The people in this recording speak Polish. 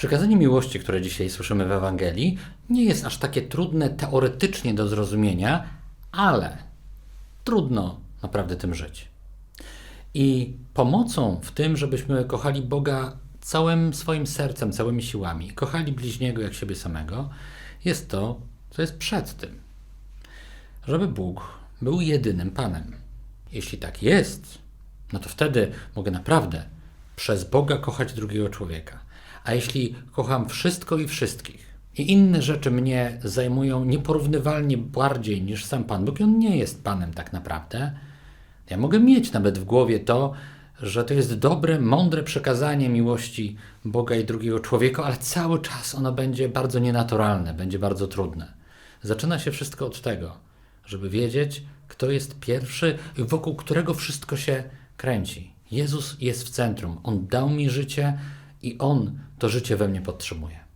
Przykazanie miłości, które dzisiaj słyszymy w Ewangelii, nie jest aż takie trudne teoretycznie do zrozumienia, ale trudno naprawdę tym żyć. I pomocą w tym, żebyśmy kochali Boga całym swoim sercem, całymi siłami, kochali bliźniego jak siebie samego, jest to, co jest przed tym. Żeby Bóg był jedynym Panem. Jeśli tak jest, no to wtedy mogę naprawdę przez Boga kochać drugiego człowieka. A jeśli kocham wszystko i wszystkich, i inne rzeczy mnie zajmują nieporównywalnie bardziej niż sam Pan Bóg, i On nie jest Panem tak naprawdę, ja mogę mieć nawet w głowie to, że to jest dobre, mądre przekazanie miłości Boga i drugiego człowieka, ale cały czas ono będzie bardzo nienaturalne, będzie bardzo trudne. Zaczyna się wszystko od tego, żeby wiedzieć, kto jest pierwszy, wokół którego wszystko się kręci. Jezus jest w centrum. On dał mi życie i On to życie we mnie podtrzymuje.